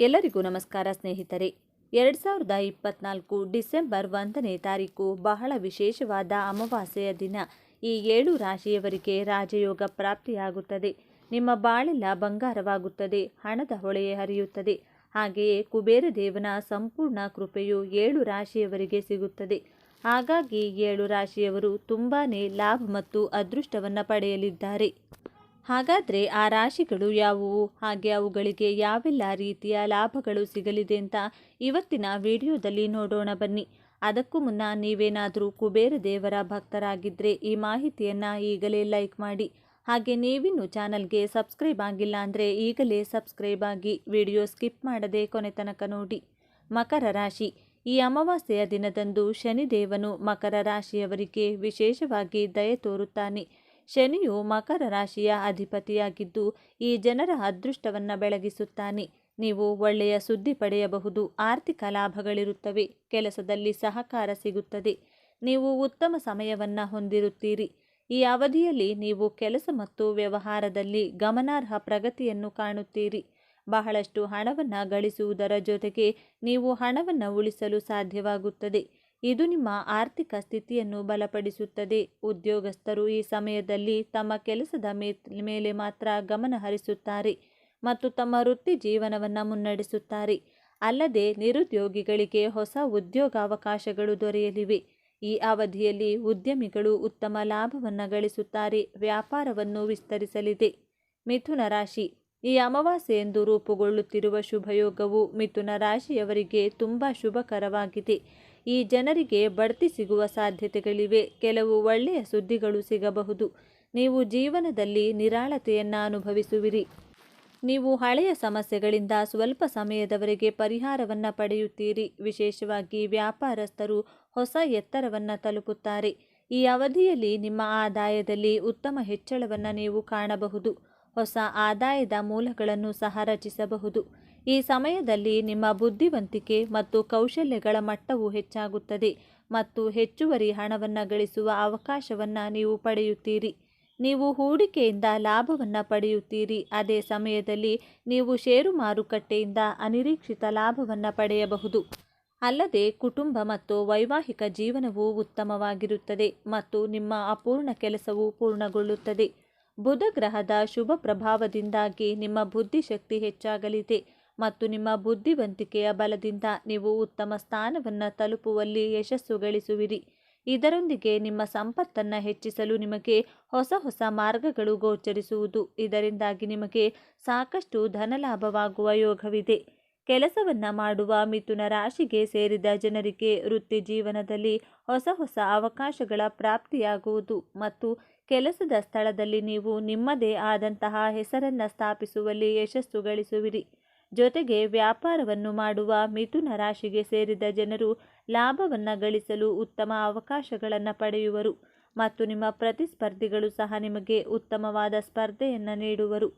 ಎಲ್ಲರಿಗೂ ನಮಸ್ಕಾರ ಸ್ನೇಹಿತರೆ. ಎರಡು ಸಾವಿರದ ಇಪ್ಪತ್ನಾಲ್ಕು ಡಿಸೆಂಬರ್ ಒಂದನೇ ತಾರೀಕು ಬಹಳ ವಿಶೇಷವಾದ ಅಮಾವಾಸ್ಯೆಯ ದಿನ. ಈ ಏಳು ರಾಶಿಯವರಿಗೆ ರಾಜಯೋಗ ಪ್ರಾಪ್ತಿಯಾಗುತ್ತದೆ. ನಿಮ್ಮ ಬಾಳೆಲ್ಲ ಬಂಗಾರವಾಗುತ್ತದೆ, ಹಣದ ಹೊಳೆಯೇ ಹರಿಯುತ್ತದೆ. ಹಾಗೆಯೇ ಕುಬೇರ ದೇವನ ಸಂಪೂರ್ಣ ಕೃಪೆಯು ಏಳು ರಾಶಿಯವರಿಗೆ ಸಿಗುತ್ತದೆ. ಹಾಗಾಗಿ ಏಳು ರಾಶಿಯವರು ತುಂಬಾ ಲಾಭ ಮತ್ತು ಅದೃಷ್ಟವನ್ನು ಪಡೆಯಲಿದ್ದಾರೆ. ಹಾಗಾದರೆ ಆ ರಾಶಿಗಳು ಯಾವುವು? ಹಾಗೆ ಅವುಗಳಿಗೆ ಯಾವೆಲ್ಲ ರೀತಿಯ ಲಾಭಗಳು ಸಿಗಲಿದೆ ಅಂತ ಇವತ್ತಿನ ವಿಡಿಯೋದಲ್ಲಿ ನೋಡೋಣ ಬನ್ನಿ. ಅದಕ್ಕೂ ಮುನ್ನ ನೀವೇನಾದರೂ ಕುಬೇರ ದೇವರ ಭಕ್ತರಾಗಿದ್ದರೆ ಈ ಮಾಹಿತಿಯನ್ನು ಈಗಲೇ ಲೈಕ್ ಮಾಡಿ. ಹಾಗೆ ನೀವಿನ್ನೂ ಚಾನಲ್ಗೆ ಸಬ್ಸ್ಕ್ರೈಬ್ ಆಗಿಲ್ಲ ಅಂದರೆ ಈಗಲೇ ಸಬ್ಸ್ಕ್ರೈಬ್ ಆಗಿ ವಿಡಿಯೋ ಸ್ಕಿಪ್ ಮಾಡದೆ ಕೊನೆ ತನಕ ನೋಡಿ. ಮಕರ ರಾಶಿ. ಈ ಅಮಾವಾಸ್ಯೆಯ ದಿನದಂದು ಶನಿದೇವನು ಮಕರ ರಾಶಿಯವರಿಗೆ ವಿಶೇಷವಾಗಿ ದಯೆ ತೋರುತ್ತಾನೆ. ಶನಿಯು ಮಕರ ರಾಶಿಯ ಅಧಿಪತಿಯಾಗಿದ್ದು, ಈ ಜನರ ಅದೃಷ್ಟವನ್ನು ಬೆಳಗಿಸುತ್ತಾನೆ. ನೀವು ಒಳ್ಳೆಯ ಸುದ್ದಿ ಪಡೆಯಬಹುದು, ಆರ್ಥಿಕ ಲಾಭಗಳಿರುತ್ತವೆ, ಕೆಲಸದಲ್ಲಿ ಸಹಕಾರ ಸಿಗುತ್ತದೆ. ನೀವು ಉತ್ತಮ ಸಮಯವನ್ನು ಹೊಂದಿರುತ್ತೀರಿ. ಈ ಅವಧಿಯಲ್ಲಿ ನೀವು ಕೆಲಸ ಮತ್ತು ವ್ಯವಹಾರದಲ್ಲಿ ಗಮನಾರ್ಹ ಪ್ರಗತಿಯನ್ನು ಕಾಣುತ್ತೀರಿ. ಬಹಳಷ್ಟು ಹಣವನ್ನು ಗಳಿಸುವುದರ ಜೊತೆಗೆ ನೀವು ಹಣವನ್ನು ಉಳಿಸಲು ಸಾಧ್ಯವಾಗುತ್ತದೆ. ಇದು ನಿಮ್ಮ ಆರ್ಥಿಕ ಸ್ಥಿತಿಯನ್ನು ಬಲಪಡಿಸುತ್ತದೆ. ಉದ್ಯೋಗಸ್ಥರು ಈ ಸಮಯದಲ್ಲಿ ತಮ್ಮ ಕೆಲಸದ ಮೇಲೆ ಮಾತ್ರ ಗಮನ ಹರಿಸುತ್ತಾರೆ ಮತ್ತು ತಮ್ಮ ವೃತ್ತಿ ಜೀವನವನ್ನು ಮುನ್ನಡೆಸುತ್ತಾರೆ. ಅಲ್ಲದೆ ನಿರುದ್ಯೋಗಿಗಳಿಗೆ ಹೊಸ ಉದ್ಯೋಗಾವಕಾಶಗಳು ದೊರೆಯಲಿವೆ. ಈ ಅವಧಿಯಲ್ಲಿ ಉದ್ಯಮಿಗಳು ಉತ್ತಮ ಲಾಭವನ್ನು ಗಳಿಸುತ್ತಾರೆ. ವ್ಯಾಪಾರವನ್ನು ವಿಸ್ತರಿಸಲಿದೆ. ಮಿಥುನ ರಾಶಿ. ಈ ಅಮಾವಾಸ್ಯೆಯೆಂದು ರೂಪುಗೊಳ್ಳುತ್ತಿರುವ ಶುಭಯೋಗವು ಮಿಥುನ ರಾಶಿಯವರಿಗೆ ತುಂಬ ಶುಭಕರವಾಗಿದೆ. ಈ ಜನರಿಗೆ ಬಡ್ತಿ ಸಿಗುವ ಸಾಧ್ಯತೆಗಳಿವೆ. ಕೆಲವು ಒಳ್ಳೆಯ ಸುದ್ದಿಗಳು ಸಿಗಬಹುದು. ನೀವು ಜೀವನದಲ್ಲಿ ನಿರಾಳತೆಯನ್ನು ಅನುಭವಿಸುವಿರಿ. ನೀವು ಹಳೆಯ ಸಮಸ್ಯೆಗಳಿಂದ ಸ್ವಲ್ಪ ಸಮಯದವರೆಗೆ ಪರಿಹಾರವನ್ನು ಪಡೆಯುತ್ತೀರಿ. ವಿಶೇಷವಾಗಿ ವ್ಯಾಪಾರಸ್ಥರು ಹೊಸ ಎತ್ತರವನ್ನು ತಲುಪುತ್ತಾರೆ. ಈ ಅವಧಿಯಲ್ಲಿ ನಿಮ್ಮ ಆದಾಯದಲ್ಲಿ ಉತ್ತಮ ಹೆಚ್ಚಳವನ್ನು ನೀವು ಕಾಣಬಹುದು. ಹೊಸ ಆದಾಯದ ಮೂಲಗಳನ್ನು ಸಹ ರಚಿಸಬಹುದು. ಈ ಸಮಯದಲ್ಲಿ ನಿಮ್ಮ ಬುದ್ಧಿವಂತಿಕೆ ಮತ್ತು ಕೌಶಲ್ಯಗಳ ಮಟ್ಟವು ಹೆಚ್ಚಾಗುತ್ತದೆ ಮತ್ತು ಹೆಚ್ಚುವರಿ ಹಣವನ್ನು ಗಳಿಸುವ ಅವಕಾಶವನ್ನು ನೀವು ಪಡೆಯುತ್ತೀರಿ. ನೀವು ಹೂಡಿಕೆಯಿಂದ ಲಾಭವನ್ನು ಪಡೆಯುತ್ತೀರಿ. ಅದೇ ಸಮಯದಲ್ಲಿ ನೀವು ಷೇರು ಮಾರುಕಟ್ಟೆಯಿಂದ ಅನಿರೀಕ್ಷಿತ ಲಾಭವನ್ನು ಪಡೆಯಬಹುದು. ಅಲ್ಲದೆ ಕುಟುಂಬ ಮತ್ತು ವೈವಾಹಿಕ ಜೀವನವು ಉತ್ತಮವಾಗಿರುತ್ತದೆ ಮತ್ತು ನಿಮ್ಮ ಅಪೂರ್ಣ ಕೆಲಸವು ಪೂರ್ಣಗೊಳ್ಳುತ್ತದೆ. ಬುಧ ಗ್ರಹದ ಶುಭ ಪ್ರಭಾವದಿಂದಾಗಿ ನಿಮ್ಮ ಬುದ್ಧಿಶಕ್ತಿ ಹೆಚ್ಚಾಗಲಿದೆ. ಮತ್ತು ನಿಮ್ಮ ಬುದ್ಧಿವಂತಿಕೆಯ ಬಲದಿಂದ ನೀವು ಉತ್ತಮ ಸ್ಥಾನವನ್ನು ತಲುಪುವಲ್ಲಿ ಯಶಸ್ಸು ಗಳಿಸುವಿರಿ ಇದರೊಂದಿಗೆ ನಿಮ್ಮ ಸಂಪತ್ತನ್ನು ಹೆಚ್ಚಿಸಲು ನಿಮಗೆ ಹೊಸ ಹೊಸ ಮಾರ್ಗಗಳು ಗೋಚರಿಸುವುದು. ಇದರಿಂದಾಗಿ ನಿಮಗೆ ಸಾಕಷ್ಟು ಧನಲಾಭವಾಗುವ ಯೋಗವಿದೆ. ಕೆಲಸವನ್ನು ಮಾಡುವ ಮಿಥುನ ರಾಶಿಗೆ ಸೇರಿದ ಜನರಿಗೆ ವೃತ್ತಿ ಜೀವನದಲ್ಲಿ ಹೊಸ ಹೊಸ ಅವಕಾಶಗಳ ಪ್ರಾಪ್ತಿಯಾಗುವುದು ಮತ್ತು ಕೆಲಸದ ಸ್ಥಳದಲ್ಲಿ ನೀವು ನಿಮ್ಮದೇ ಆದಂತಹ ಹೆಸರನ್ನು ಸ್ಥಾಪಿಸುವಲ್ಲಿ ಯಶಸ್ಸು ಗಳಿಸುವಿರಿ ಜೊತೆಗೆ ವ್ಯಾಪಾರವನ್ನು ಮಾಡುವ ಮಿಥುನ ರಾಶಿಗೆ ಸೇರಿದ ಜನರು ಲಾಭವನ್ನು ಗಳಿಸಲು ಉತ್ತಮ ಅವಕಾಶಗಳನ್ನು ಪಡೆಯುವರು ಮತ್ತು ನಿಮ್ಮ ಪ್ರತಿಸ್ಪರ್ಧಿಗಳು ಸಹ ನಿಮಗೆ ಉತ್ತಮವಾದ ಸ್ಪರ್ಧೆಯನ್ನು ನೀಡುವರು.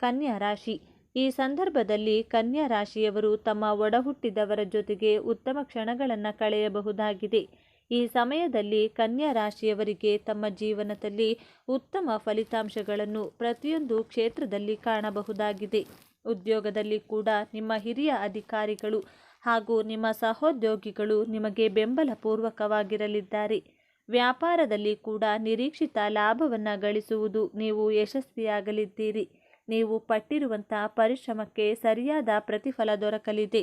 ಕನ್ಯಾ ರಾಶಿ. ಈ ಸಂದರ್ಭದಲ್ಲಿ ಕನ್ಯಾ ರಾಶಿಯವರು ತಮ್ಮ ಒಡಹುಟ್ಟಿದವರ ಜೊತೆಗೆ ಉತ್ತಮ ಕ್ಷಣಗಳನ್ನು ಕಳೆಯಬಹುದಾಗಿದೆ. ಈ ಸಮಯದಲ್ಲಿ ಕನ್ಯಾ ರಾಶಿಯವರಿಗೆ ತಮ್ಮ ಜೀವನದಲ್ಲಿ ಉತ್ತಮ ಫಲಿತಾಂಶಗಳನ್ನು ಪ್ರತಿಯೊಂದು ಕ್ಷೇತ್ರದಲ್ಲಿ ಕಾಣಬಹುದಾಗಿದೆ. ಉದ್ಯೋಗದಲ್ಲಿ ಕೂಡ ನಿಮ್ಮ ಹಿರಿಯ ಅಧಿಕಾರಿಗಳು ಹಾಗೂ ನಿಮ್ಮ ಸಹೋದ್ಯೋಗಿಗಳು ನಿಮಗೆ ಬೆಂಬಲಪೂರ್ವಕವಾಗಿರಲಿದ್ದಾರೆ. ವ್ಯಾಪಾರದಲ್ಲಿ ಕೂಡ ನಿರೀಕ್ಷಿತ ಲಾಭವನ್ನು ಗಳಿಸುವುದು ನೀವು ಯಶಸ್ವಿಯಾಗಲಿದ್ದೀರಿ. ನೀವು ಪಟ್ಟಿರುವಂಥ ಪರಿಶ್ರಮಕ್ಕೆ ಸರಿಯಾದ ಪ್ರತಿಫಲ ದೊರಕಲಿದೆ.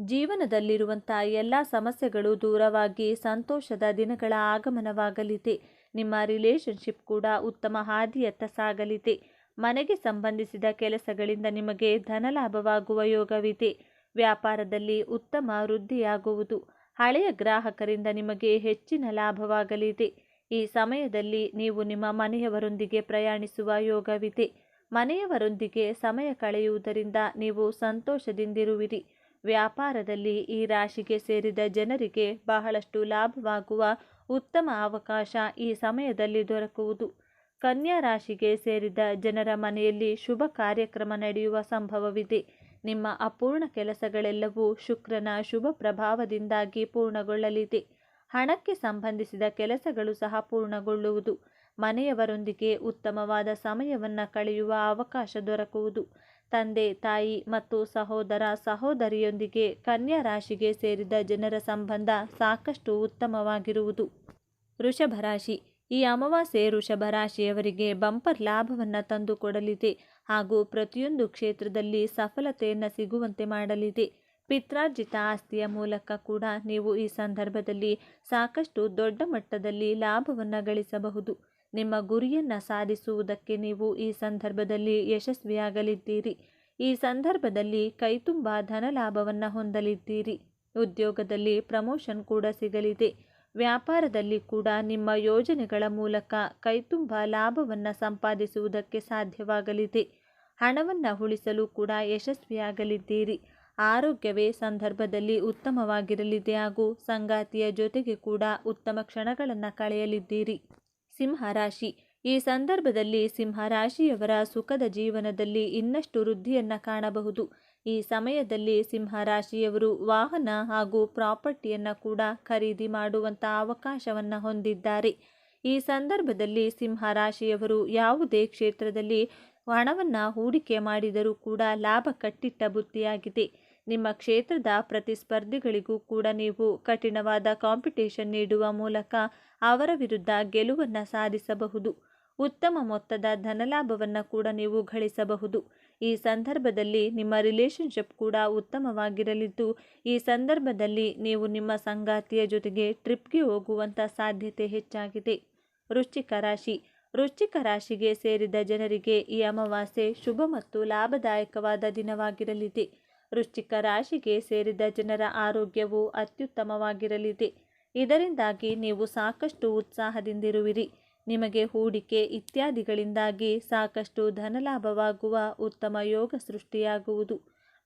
ಜೀವನದಲ್ಲಿರುವಂಥ ಎಲ್ಲ ಸಮಸ್ಯೆಗಳು ದೂರವಾಗಿ ಸಂತೋಷದ ದಿನಗಳ ಆಗಮನವಾಗಲಿದೆ. ನಿಮ್ಮ ರಿಲೇಶನ್ಶಿಪ್ ಕೂಡ ಉತ್ತಮ ಹಾದಿಯತ್ತ ಸಾಗಲಿದೆ. ಮನೆಗೆ ಸಂಬಂಧಿಸಿದ ಕೆಲಸಗಳಿಂದ ನಿಮಗೆ ಧನಲಾಭವಾಗುವ ಯೋಗವಿದೆ. ವ್ಯಾಪಾರದಲ್ಲಿ ಉತ್ತಮ ವೃದ್ಧಿಯಾಗುವುದು. ಹಳೆಯ ಗ್ರಾಹಕರಿಂದ ನಿಮಗೆ ಹೆಚ್ಚಿನ ಲಾಭವಾಗಲಿದೆ. ಈ ಸಮಯದಲ್ಲಿ ನೀವು ನಿಮ್ಮ ಮನೆಯವರೊಂದಿಗೆ ಪ್ರಯಾಣಿಸುವ ಯೋಗವಿದೆ. ಮನೆಯವರೊಂದಿಗೆ ಸಮಯ ಕಳೆಯುವುದರಿಂದ ನೀವು ಸಂತೋಷದಿಂದಿರುವಿರಿ. ವ್ಯಾಪಾರದಲ್ಲಿ ಈ ರಾಶಿಗೆ ಸೇರಿದ ಜನರಿಗೆ ಬಹಳಷ್ಟು ಲಾಭವಾಗುವ ಉತ್ತಮ ಅವಕಾಶ ಈ ಸಮಯದಲ್ಲಿ ದೊರಕುವುದು. ಕನ್ಯಾ ರಾಶಿಗೆ ಸೇರಿದ ಜನರ ಮನೆಯಲ್ಲಿ ಶುಭ ಕಾರ್ಯಕ್ರಮ ನಡೆಯುವ ಸಂಭವವಿದೆ. ನಿಮ್ಮ ಅಪೂರ್ಣ ಕೆಲಸಗಳೆಲ್ಲವೂ ಶುಕ್ರನ ಶುಭ ಪ್ರಭಾವದಿಂದಾಗಿ ಪೂರ್ಣಗೊಳ್ಳಲಿದೆ. ಹಣಕ್ಕೆ ಸಂಬಂಧಿಸಿದ ಕೆಲಸಗಳು ಸಹ ಪೂರ್ಣಗೊಳ್ಳುವುದು. ಮನೆಯವರೊಂದಿಗೆ ಉತ್ತಮವಾದ ಸಮಯವನ್ನು ಕಳೆಯುವ ಅವಕಾಶ ದೊರಕುವುದು. ತಂದೆ, ತಾಯಿ ಮತ್ತು ಸಹೋದರ ಸಹೋದರಿಯೊಂದಿಗೆ ಕನ್ಯಾ ರಾಶಿಗೆ ಸೇರಿದ ಜನರ ಸಂಬಂಧ ಸಾಕಷ್ಟು ಉತ್ತಮವಾಗಿರುವುದು. ವೃಷಭ ರಾಶಿ ಈ ಅಮಾವಾಸ್ಯೆ ವೃಷಭ ರಾಶಿಯವರಿಗೆ ಬಂಪರ್ ಲಾಭವನ್ನು ತಂದುಕೊಡಲಿದೆ ಹಾಗೂ ಪ್ರತಿಯೊಂದು ಕ್ಷೇತ್ರದಲ್ಲಿ ಸಫಲತೆಯನ್ನು ಸಿಗುವಂತೆ ಮಾಡಲಿದೆ. ಪಿತ್ರಾರ್ಜಿತ ಆಸ್ತಿಯ ಮೂಲಕ ಕೂಡ ನೀವು ಈ ಸಂದರ್ಭದಲ್ಲಿ ಸಾಕಷ್ಟು ದೊಡ್ಡ ಮಟ್ಟದಲ್ಲಿ ಲಾಭವನ್ನು ಗಳಿಸಬಹುದು. ನಿಮ್ಮ ಗುರಿಯನ್ನು ಸಾಧಿಸುವುದಕ್ಕೆ ನೀವು ಈ ಸಂದರ್ಭದಲ್ಲಿ ಯಶಸ್ವಿಯಾಗಲಿದ್ದೀರಿ. ಈ ಸಂದರ್ಭದಲ್ಲಿ ಕೈತುಂಬ ಧನಲಾಭವನ್ನು ಹೊಂದಲಿದ್ದೀರಿ. ಉದ್ಯೋಗದಲ್ಲಿ ಪ್ರಮೋಷನ್ ಕೂಡ ಸಿಗಲಿದೆ. ವ್ಯಾಪಾರದಲ್ಲಿ ಕೂಡ ನಿಮ್ಮ ಯೋಜನೆಗಳ ಮೂಲಕ ಕೈತುಂಬ ಲಾಭವನ್ನು ಸಂಪಾದಿಸುವುದಕ್ಕೆ ಸಾಧ್ಯವಾಗಲಿದೆ. ಹಣವನ್ನು ಉಳಿಸಲು ಕೂಡ ಯಶಸ್ವಿಯಾಗಲಿದ್ದೀರಿ. ಆರೋಗ್ಯವೇ ಸಂದರ್ಭದಲ್ಲಿ ಉತ್ತಮವಾಗಿರಲಿದೆ ಹಾಗೂ ಸಂಗಾತಿಯ ಜೊತೆಗೆ ಕೂಡ ಉತ್ತಮ ಕ್ಷಣಗಳನ್ನು ಕಳೆಯಲಿದ್ದೀರಿ. ಸಿಂಹರಾಶಿ ಈ ಸಂದರ್ಭದಲ್ಲಿ ಸಿಂಹರಾಶಿಯವರ ಸುಖದ ಜೀವನದಲ್ಲಿ ಇನ್ನಷ್ಟು ವೃದ್ಧಿಯನ್ನು ಕಾಣಬಹುದು. ಈ ಸಮಯದಲ್ಲಿ ಸಿಂಹರಾಶಿಯವರು ವಾಹನ ಹಾಗೂ ಪ್ರಾಪರ್ಟಿಯನ್ನು ಕೂಡ ಖರೀದಿ ಮಾಡುವಂಥ ಅವಕಾಶವನ್ನು ಹೊಂದಿದ್ದಾರೆ. ಈ ಸಂದರ್ಭದಲ್ಲಿ ಸಿಂಹರಾಶಿಯವರು ಯಾವುದೇ ಕ್ಷೇತ್ರದಲ್ಲಿ ಹಣವನ್ನು ಹೂಡಿಕೆ ಮಾಡಿದರೂ ಕೂಡ ಲಾಭ ಕಟ್ಟಿಟ್ಟ ಬುತ್ತಿಯಾಗಿದೆ ನಿಮ್ಮ ಕ್ಷೇತ್ರದ ಪ್ರತಿಸ್ಪರ್ಧಿಗಳಿಗೂ ಕೂಡ ನೀವು ಕಠಿಣವಾದ ಕಾಂಪಿಟೇಷನ್ ನೀಡುವ ಮೂಲಕ ಅವರ ವಿರುದ್ಧ ಗೆಲುವನ್ನು ಸಾಧಿಸಬಹುದು. ಉತ್ತಮ ಮೊತ್ತದ ಧನಲಾಭವನ್ನು ಕೂಡ ನೀವು ಗಳಿಸಬಹುದು. ಈ ಸಂದರ್ಭದಲ್ಲಿ ನಿಮ್ಮ ರಿಲೇಷನ್ಶಿಪ್ ಕೂಡ ಉತ್ತಮವಾಗಿರಲಿದ್ದು, ಈ ಸಂದರ್ಭದಲ್ಲಿ ನೀವು ನಿಮ್ಮ ಸಂಗಾತಿಯ ಜೊತೆಗೆ ಟ್ರಿಪ್ಗೆ ಹೋಗುವಂಥ ಸಾಧ್ಯತೆ ಹೆಚ್ಚಾಗಿದೆ. ವೃಶ್ಚಿಕ ರಾಶಿ. ವೃಶ್ಚಿಕ ರಾಶಿಗೆ ಸೇರಿದ ಜನರಿಗೆ ಈ ಅಮಾವಾಸ್ಯೆ ಶುಭ ಮತ್ತು ಲಾಭದಾಯಕವಾದ ದಿನವಾಗಿರಲಿದೆ. ವೃಶ್ಚಿಕ ರಾಶಿಗೆ ಸೇರಿದ ಜನರ ಆರೋಗ್ಯವು ಅತ್ಯುತ್ತಮವಾಗಿರಲಿದೆ. ಇದರಿಂದಾಗಿ ನೀವು ಸಾಕಷ್ಟು ಉತ್ಸಾಹದಿಂದಿರುವಿರಿ. ನಿಮಗೆ ಹೂಡಿಕೆ ಇತ್ಯಾದಿಗಳಿಂದಾಗಿ ಸಾಕಷ್ಟು ಧನಲಾಭವಾಗುವ ಉತ್ತಮ ಯೋಗ ಸೃಷ್ಟಿಯಾಗುವುದು.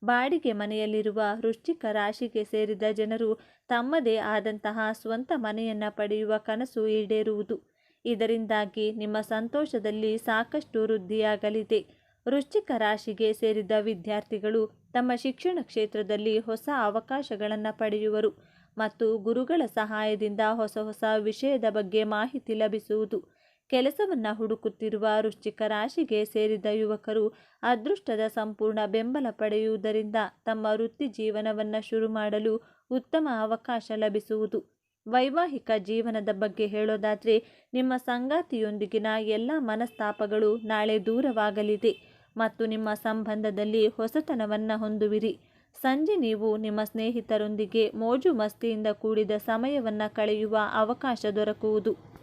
ಬಾಡಿಗೆ ಮನೆಯಲ್ಲಿರುವ ವೃಶ್ಚಿಕ ರಾಶಿಗೆ ಸೇರಿದ ಜನರು ತಮ್ಮದೇ ಆದಂತಹ ಸ್ವಂತ ಮನೆಯನ್ನು ಪಡೆಯುವ ಕನಸು ಈಡೇರುವುದು. ಇದರಿಂದಾಗಿ ನಿಮ್ಮ ಸಂತೋಷದಲ್ಲಿ ಸಾಕಷ್ಟು ವೃದ್ಧಿಯಾಗಲಿದೆ. ವೃಶ್ಚಿಕ ರಾಶಿಗೆ ಸೇರಿದ ವಿದ್ಯಾರ್ಥಿಗಳು ತಮ್ಮ ಶಿಕ್ಷಣ ಕ್ಷೇತ್ರದಲ್ಲಿ ಹೊಸ ಅವಕಾಶಗಳನ್ನು ಪಡೆಯುವರು ಮತ್ತು ಗುರುಗಳ ಸಹಾಯದಿಂದ ಹೊಸ ಹೊಸ ವಿಷಯದ ಬಗ್ಗೆ ಮಾಹಿತಿ ಲಭಿಸುವುದು. ಕೆಲಸವನ್ನು ಹುಡುಕುತ್ತಿರುವ ವೃಶ್ಚಿಕ ರಾಶಿಗೆ ಸೇರಿದ ಯುವಕರು ಅದೃಷ್ಟದ ಸಂಪೂರ್ಣ ಬೆಂಬಲ ಪಡೆಯುವುದರಿಂದ ತಮ್ಮ ವೃತ್ತಿ ಜೀವನವನ್ನು ಶುರು ಮಾಡಲು ಉತ್ತಮ ಅವಕಾಶ ಲಭಿಸುವುದು. ವೈವಾಹಿಕ ಜೀವನದ ಬಗ್ಗೆ ಹೇಳೋದಾದರೆ, ನಿಮ್ಮ ಸಂಗಾತಿಯೊಂದಿಗಿನ ಎಲ್ಲ ಮನಸ್ತಾಪಗಳು ನಾಳೆ ದೂರವಾಗಲಿದೆ ಮತ್ತು ನಿಮ್ಮ ಸಂಬಂಧದಲ್ಲಿ ಹೊಸತನವನ್ನು ಹೊಂದುವಿರಿ. ಸಂಜೆ ನೀವು ನಿಮ್ಮ ಸ್ನೇಹಿತರೊಂದಿಗೆ ಮೋಜು ಮಸ್ತಿಯಿಂದ ಕೂಡಿದ ಸಮಯವನ್ನು ಕಳೆಯುವ ಅವಕಾಶ ದೊರಕುವುದು.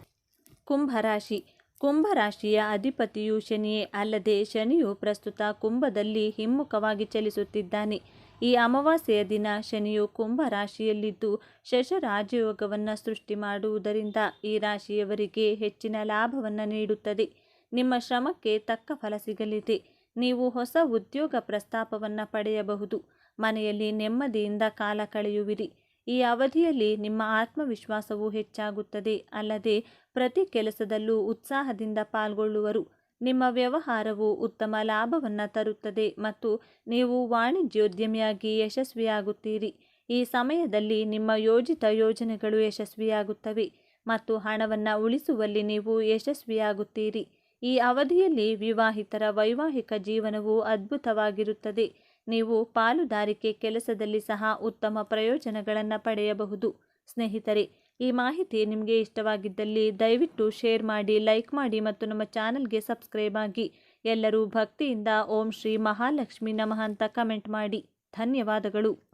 ಕುಂಭರಾಶಿ. ಕುಂಭರಾಶಿಯ ಅಧಿಪತಿಯು ಶನಿಯೇ ಅಲ್ಲದೆ ಶನಿಯು ಪ್ರಸ್ತುತ ಕುಂಭದಲ್ಲಿ ಹಿಮ್ಮುಖವಾಗಿ ಚಲಿಸುತ್ತಿದ್ದಾನೆ. ಈ ಅಮಾವಾಸ್ಯೆಯ ದಿನ ಶನಿಯು ಕುಂಭ ರಾಶಿಯಲ್ಲಿದ್ದು ಶಶ ರಾಜಯೋಗವನ್ನು ಸೃಷ್ಟಿ ಮಾಡುವುದರಿಂದ ಈ ರಾಶಿಯವರಿಗೆ ಹೆಚ್ಚಿನ ಲಾಭವನ್ನು ನೀಡುತ್ತದೆ. ನಿಮ್ಮ ಶ್ರಮಕ್ಕೆ ತಕ್ಕ ಫಲ ಸಿಗಲಿದೆ. ನೀವು ಹೊಸ ಉದ್ಯೋಗ ಪ್ರಸ್ತಾಪವನ್ನು ಪಡೆಯಬಹುದು. ಮನೆಯಲ್ಲಿ ನೆಮ್ಮದಿಯಿಂದ ಕಾಲ ಕಳೆಯುವಿರಿ. ಈ ಅವಧಿಯಲ್ಲಿ ನಿಮ್ಮ ಆತ್ಮವಿಶ್ವಾಸವು ಹೆಚ್ಚಾಗುತ್ತದೆ. ಅಲ್ಲದೆ, ಪ್ರತಿ ಕೆಲಸದಲ್ಲೂ ಉತ್ಸಾಹದಿಂದ ಪಾಲ್ಗೊಳ್ಳುವರು. ನಿಮ್ಮ ವ್ಯವಹಾರವು ಉತ್ತಮ ಲಾಭವನ್ನು ತರುತ್ತದೆ ಮತ್ತು ನೀವು ವಾಣಿಜ್ಯೋದ್ಯಮಿಯಾಗಿ ಯಶಸ್ವಿಯಾಗುತ್ತೀರಿ. ಈ ಸಮಯದಲ್ಲಿ ನಿಮ್ಮ ಯೋಜಿತ ಯೋಜನೆಗಳು ಯಶಸ್ವಿಯಾಗುತ್ತವೆ ಮತ್ತು ಹಣವನ್ನು ಉಳಿಸುವಲ್ಲಿ ನೀವು ಯಶಸ್ವಿಯಾಗುತ್ತೀರಿ. ಈ ಅವಧಿಯಲ್ಲಿ ವಿವಾಹಿತರ ವೈವಾಹಿಕ ಜೀವನವು ಅದ್ಭುತವಾಗಿರುತ್ತದೆ. ನೀವು ಪಾಲುದಾರಿಕೆ ಕೆಲಸದಲ್ಲಿ ಸಹ ಉತ್ತಮ ಪ್ರಯೋಜನಗಳನ್ನು ಪಡೆಯಬಹುದು. ಸ್ನೇಹಿತರೆ, ಈ ಮಾಹಿತಿ ನಿಮಗೆ ಇಷ್ಟವಾಗಿದ್ದಲ್ಲಿ ದಯವಿಟ್ಟು ಶೇರ್ ಮಾಡಿ, ಲೈಕ್ ಮಾಡಿ ಮತ್ತು ನಮ್ಮ ಚಾನಲ್ಗೆ ಸಬ್ಸ್ಕ್ರೈಬ್ ಆಗಿ. ಎಲ್ಲರೂ ಭಕ್ತಿಯಿಂದ ಓಂ ಶ್ರೀ ಮಹಾಲಕ್ಷ್ಮಿ ನಮಃ ಅಂತ ಕಮೆಂಟ್ ಮಾಡಿ. ಧನ್ಯವಾದಗಳು.